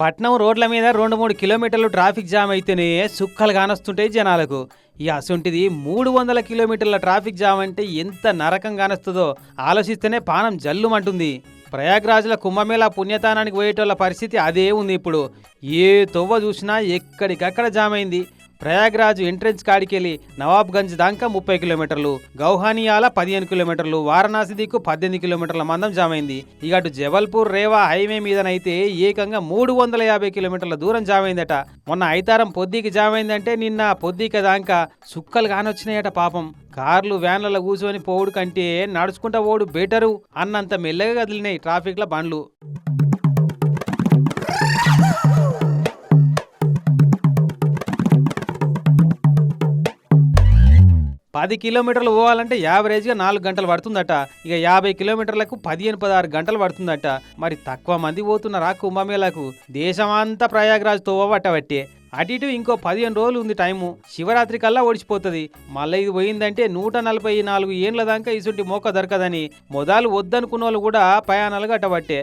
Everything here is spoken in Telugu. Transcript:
పట్నం రోడ్ల మీద రెండు మూడు కిలోమీటర్లు ట్రాఫిక్ జామ్ అయితేనే సుక్కలు కానొస్తుంటాయి జనాలకు. ఈ అసొంటిది మూడు వందల కిలోమీటర్ల ట్రాఫిక్ జామ్ అంటే ఎంత నరకం కానొస్తుందో ఆలోచిస్తేనే పానం జల్లుమంటుంది. ప్రయాగ్రాజ్ల కుంభమేళా పుణ్యతానానికి పోయేటోళ్ళ పరిస్థితి అదే ఉంది ఇప్పుడు. ఏ తొవ్వ చూసినా ఎక్కడికక్కడ జామ్ అయింది. ప్రయాగ్రాజ్ ఎంట్రెన్స్ కాడికెళ్ళి నవాబ్గంజ్ దాకా ముప్పై కిలోమీటర్లు గౌహానియాల పదిహేను కిలోమీటర్లు వారణాసి దిక్కు పద్దెనిమిది కిలోమీటర్ల మందం జామైంది. అయింది ఇక అటు జబల్పూర్ రేవా హైవే మీదనైతే ఏకంగా మూడు వందల యాభై కిలోమీటర్ల దూరం జామైందట. మొన్న ఐతారం పొద్దుకి జామైందంటే అయిందంటే నిన్న పొద్దిక దాకా సుక్కలు కానొచ్చినాయట పాపం. కార్లు వ్యాన్లలో కూర్చొని పోవుడు కంటే నడుచుకుంటా పోడు బెటరు అన్నంత మెల్లగా కదిలినాయి ట్రాఫిక్ల బండ్లు. పది కిలోమీటర్లు పోవాలంటే యావరేజ్గా నాలుగు గంటలు పడుతుందట. ఇక యాభై కిలోమీటర్లకు పదిహేను పదహారు గంటలు పడుతుందట. మరి తక్కువ మంది పోతున్నారా కుంభమేళకు? దేశమంతా ప్రయాగ్రాజ్ తోవబట్టబట్టే అటు ఇటు ఇంకో పదిహేను రోజులు ఉంది టైము. శివరాత్రి కల్లా ఓడిచిపోతుంది. మళ్ళీ ఇది పోయిందంటే నూట నలభై నాలుగు ఏండ్ల దాకా ఇసుంటి మోక దొరకదని. మొదలు వద్దనుకున్న వాళ్ళు కూడా ప్రయాణాలు గట్టబట్టే.